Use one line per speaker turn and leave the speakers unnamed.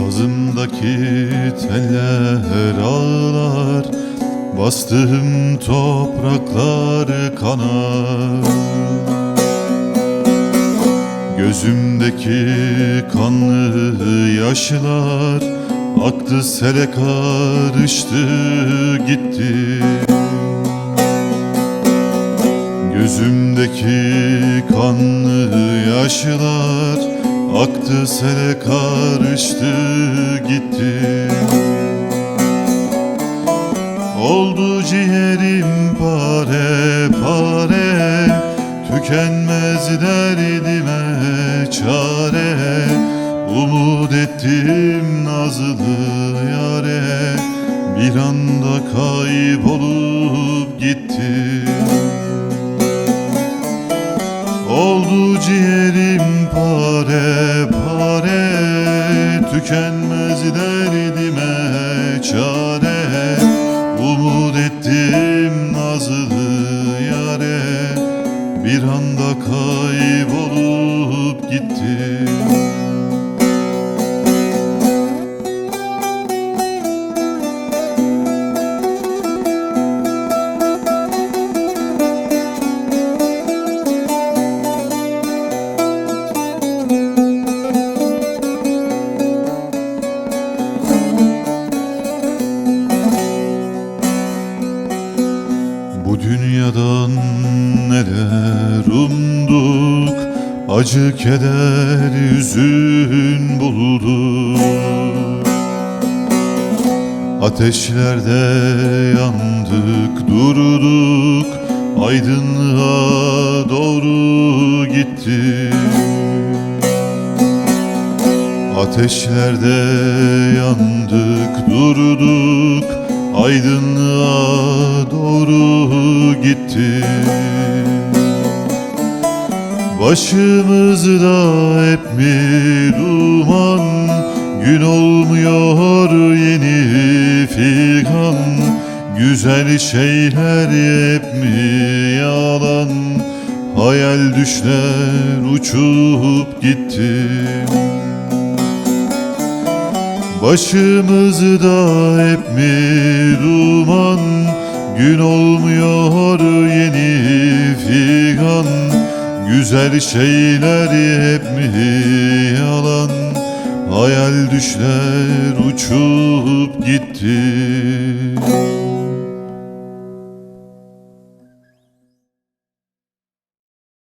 Sazımdaki teller ağlar Bastığım topraklar kanar. Gözümdeki kanlı yaşlar Aktı sele karıştı gitti. Gözümdeki kanlı yaşlar Aktı sele karıştı gitti. Oldu ciğerim pare pare Tükenmez derdime çare. Umut ettim nazlı yare Bir anda kaybolup gitti Oldu ciğerim pare pare. Tükenmez derdime çare. Umut ettim nazlı yare. Bir anda kaybolup gitti umduk Acı keder hüzün bulduk. Ateşlerde yandık durduk Aydınlığa doğru gittik. Ateşlerde yandık durduk Aydınlığa doğru gitti Başımızda hep mi duman? Gün olmuyor yeni figan. Güzel şeyler hep mi yalan? Hayal düşler uçup gitti. Başımızda hep mi duman? Gün olmuyor yeni figan Güzel şeyler hep mi yalan? Hayal düşler uçup gitti